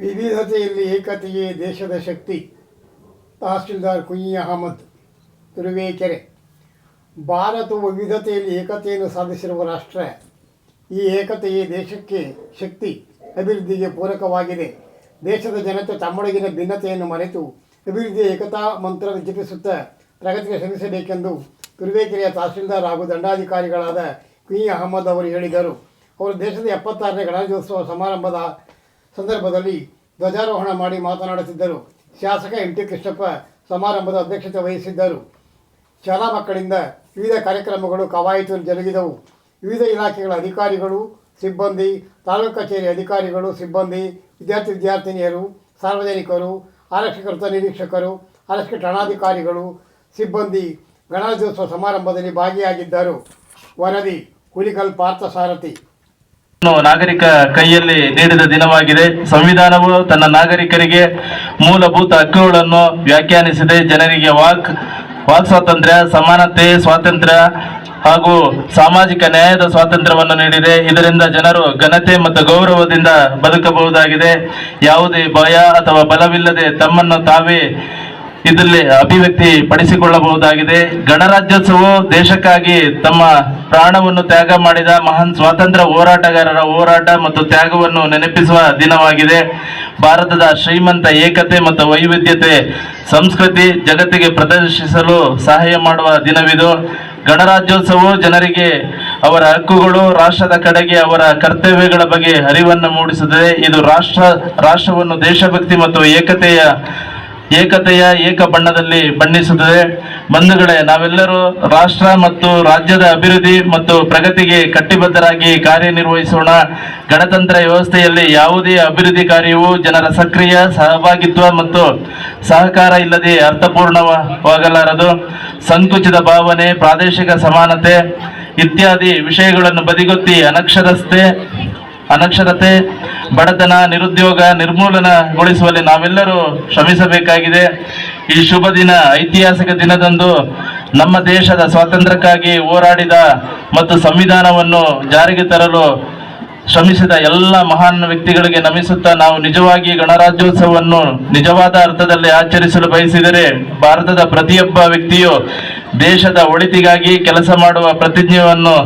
ವಿವಿಧತೆಯಲ್ಲಿ ಏಕತೆಯೇ ದೇಶದ ಶಕ್ತಿ. ತಹಸೀಲ್ದಾರ್ ಕುಯಿ ಅಹಮದ್, ತುರುವೇಕೆರೆ. ಭಾರತವು ವಿವಿಧತೆಯಲ್ಲಿ ಏಕತೆಯನ್ನು ಸಾಧಿಸಿರುವ ರಾಷ್ಟ್ರ. ಈ ಏಕತೆಯೇ ದೇಶಕ್ಕೆ ಶಕ್ತಿ, ಅಭಿವೃದ್ಧಿಗೆ ಪೂರಕವಾಗಿದೆ. ದೇಶದ ಜನತೆ ತಮ್ಮೊಳಗಿನ ಭಿನ್ನತೆಯನ್ನು ಮರೆತು ಅಭಿವೃದ್ಧಿಯ ಏಕತಾ ಮಂತ್ರ ಜಪಿಸುತ್ತಾ ಪ್ರಗತಿಗೆ ಶ್ರಮಿಸಬೇಕೆಂದು ತುರುವೇಕೆರೆಯ ತಹಸೀಲ್ದಾರ್ ಹಾಗೂ ದಂಡಾಧಿಕಾರಿಗಳಾದ ಕುಯಿ ಅಹಮದ್ ಅವರು ಹೇಳಿದರು. ಅವರು ದೇಶದ ಎಪ್ಪತ್ತಾರನೇ ಗಣರಾಜ್ಯೋತ್ಸವ ಸಮಾರಂಭದ ಸಂದರ್ಭದಲ್ಲಿ ಧ್ವಜಾರೋಹಣ ಮಾಡಿ ಮಾತನಾಡುತ್ತಿದ್ದರು. ಶಾಸಕ ಎಂ ಟಿ ಕೃಷ್ಣಪ್ಪ ಸಮಾರಂಭದ ಅಧ್ಯಕ್ಷತೆ ವಹಿಸಿದ್ದರು. ಶಾಲಾ ಮಕ್ಕಳಿಂದ ವಿವಿಧ ಕಾರ್ಯಕ್ರಮಗಳು ಕವಾಯಿತು ಜರುಗಿದವು. ವಿವಿಧ ಇಲಾಖೆಗಳ ಅಧಿಕಾರಿಗಳು, ಸಿಬ್ಬಂದಿ, ತಾಲೂಕು ಕಚೇರಿ ಅಧಿಕಾರಿಗಳು, ಸಿಬ್ಬಂದಿ, ವಿದ್ಯಾರ್ಥಿ ವಿದ್ಯಾರ್ಥಿನಿಯರು, ಸಾರ್ವಜನಿಕರು ಆರಕ್ಷಕೃತ ನಿರೀಕ್ಷಕರು ಆರಕ್ಷಕ ಠಾಣಾಧಿಕಾರಿಗಳು, ಸಿಬ್ಬಂದಿ ಗಣರಾಜ್ಯೋತ್ಸವ ಸಮಾರಂಭದಲ್ಲಿ ಭಾಗಿಯಾಗಿದ್ದರು. ವರದಿ ಹುಲಿಕಲ್ ಪಾರ್ಥಸಾರಥಿ. ನಾಗರಿಕ ಕೈಯಲ್ಲಿ ನೀಡಿದ ದಿನವಾಗಿದೆ. ಸಂವಿಧಾನವು ತನ್ನ ನಾಗರಿಕರಿಗೆ ಮೂಲಭೂತ ಹಕ್ಕುಗಳನ್ನು ವ್ಯಾಖ್ಯಾನಿಸಿದೆ. ಜನರಿಗೆ ವಾಕ್ ವಾಕ್ ಸ್ವಾತಂತ್ರ್ಯ, ಸಮಾನತೆ, ಸ್ವಾತಂತ್ರ್ಯ ಹಾಗೂ ಸಾಮಾಜಿಕ ನ್ಯಾಯದ ಸ್ವಾತಂತ್ರ್ಯವನ್ನು ನೀಡಿದೆ. ಇದರಿಂದ ಜನರು ಘನತೆ ಮತ್ತು ಗೌರವದಿಂದ ಬದುಕಬಹುದಾಗಿದೆ. ಯಾವುದೇ ಭಯ ಅಥವಾ ಬಲವಿಲ್ಲದೆ ತಮ್ಮನ್ನು ತಾವೇ ಇದರಲ್ಲಿ ಅಭಿವ್ಯಕ್ತಿ ಪಡಿಸಿಕೊಳ್ಳಬಹುದಾಗಿದೆ. ಗಣರಾಜ್ಯೋತ್ಸವವು ದೇಶಕ್ಕಾಗಿ ತಮ್ಮ ಪ್ರಾಣವನ್ನು ತ್ಯಾಗ ಮಾಡಿದ ಮಹಾನ್ ಸ್ವಾತಂತ್ರ್ಯ ಹೋರಾಟಗಾರರ ಹೋರಾಟ ಮತ್ತು ತ್ಯಾಗವನ್ನು ನೆನಪಿಸುವ ದಿನವಾಗಿದೆ. ಭಾರತದ ಶ್ರೀಮಂತ ಏಕತೆ ಮತ್ತು ವೈವಿಧ್ಯತೆ ಸಂಸ್ಕೃತಿ ಜಗತ್ತಿಗೆ ಪ್ರದರ್ಶಿಸಲು ಸಹಾಯ ಮಾಡುವ ದಿನವಿದು. ಗಣರಾಜ್ಯೋತ್ಸವವು ಜನರಿಗೆ ಅವರ ಹಕ್ಕುಗಳು, ರಾಷ್ಟ್ರದ ಕಡೆಗೆ ಅವರ ಕರ್ತವ್ಯಗಳ ಬಗ್ಗೆ ಅರಿವನ್ನು ಮೂಡಿಸುತ್ತದೆ. ಇದು ರಾಷ್ಟ್ರ, ರಾಷ್ಟ್ರವನ್ನು ದೇಶಭಕ್ತಿ ಮತ್ತು ಏಕತೆಯ ಏಕತೆಯ ಏಕ ಬಣ್ಣದಲ್ಲಿ ಬಣ್ಣಿಸುತ್ತದೆ. ಬಂಧುಗಳೇ, ನಾವೆಲ್ಲರೂ ರಾಷ್ಟ್ರ ಮತ್ತು ರಾಜ್ಯದ ಅಭಿವೃದ್ಧಿ ಮತ್ತು ಪ್ರಗತಿಗೆ ಕಟ್ಟಿಬದ್ಧರಾಗಿ ಕಾರ್ಯನಿರ್ವಹಿಸೋಣ. ಗಣತಂತ್ರ ವ್ಯವಸ್ಥೆಯಲ್ಲಿ ಯಾವುದೇ ಅಭಿವೃದ್ಧಿ ಕಾರ್ಯವು ಜನರ ಸಕ್ರಿಯ ಸಹಭಾಗಿತ್ವ ಮತ್ತು ಸಹಕಾರ ಇಲ್ಲದೆ ಅರ್ಥಪೂರ್ಣವಾಗಲಾರದು. ಸಂಕುಚಿತ ಭಾವನೆ, ಪ್ರಾದೇಶಿಕ ಸಮಾನತೆ ಇತ್ಯಾದಿ ವಿಷಯಗಳನ್ನು ಬದಿಗೊತ್ತಿ ಅನಕ್ಷರಸ್ಥೆ ಅನಕ್ಷರತೆ, ಬಡತನ, ನಿರುದ್ಯೋಗ ನಿರ್ಮೂಲನಗೊಳಿಸುವಲ್ಲಿ ನಾವೆಲ್ಲರೂ ಶ್ರಮಿಸಬೇಕಾಗಿದೆ. ಈ ಶುಭ ದಿನ, ಐತಿಹಾಸಿಕ ದಿನದಂದು ನಮ್ಮ ದೇಶದ ಸ್ವಾತಂತ್ರ್ಯಕ್ಕಾಗಿ ಹೋರಾಡಿದ ಮತ್ತು ಸಂವಿಧಾನವನ್ನು ಜಾರಿಗೆ ತರಲು ಶ್ರಮಿಸಿದ ಎಲ್ಲ ಮಹಾನ್ ವ್ಯಕ್ತಿಗಳಿಗೆ ನಮಿಸುತ್ತಾ ನಾವು ನಿಜವಾಗಿ ಗಣರಾಜ್ಯೋತ್ಸವವನ್ನು ನಿಜವಾದ ಅರ್ಥದಲ್ಲಿ ಆಚರಿಸಲು ಬಯಸಿದರೆ ಭಾರತದ ಪ್ರತಿಯೊಬ್ಬ ವ್ಯಕ್ತಿಯು ದೇಶದ ಒಳಿತಿಗಾಗಿ ಕೆಲಸ ಮಾಡುವ ಪ್ರತಿಜ್ಞೆಯನ್ನು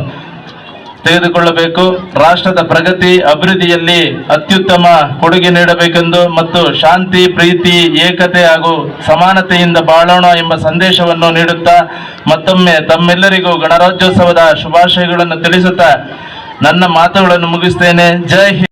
ತೆಗೆದುಕೊಳ್ಳಬೇಕು. ರಾಷ್ಟ್ರದ ಪ್ರಗತಿ, ಅಭಿವೃದ್ಧಿಯಲ್ಲಿ ಅತ್ಯುತ್ತಮ ಕೊಡುಗೆ ನೀಡಬೇಕೆಂದು ಮತ್ತು ಶಾಂತಿ, ಪ್ರೀತಿ, ಏಕತೆ ಹಾಗೂ ಸಮಾನತೆಯಿಂದ ಬಾಳೋಣ ಎಂಬ ಸಂದೇಶವನ್ನು ನೀಡುತ್ತಾ ಮತ್ತೊಮ್ಮೆ ತಮ್ಮೆಲ್ಲರಿಗೂ ಗಣರಾಜ್ಯೋತ್ಸವದ ಶುಭಾಶಯಗಳನ್ನು ತಿಳಿಸುತ್ತಾ ನನ್ನ ಮಾತುಗಳನ್ನು ಮುಗಿಸ್ತೇನೆ. ಜೈ ಹಿಂದ್.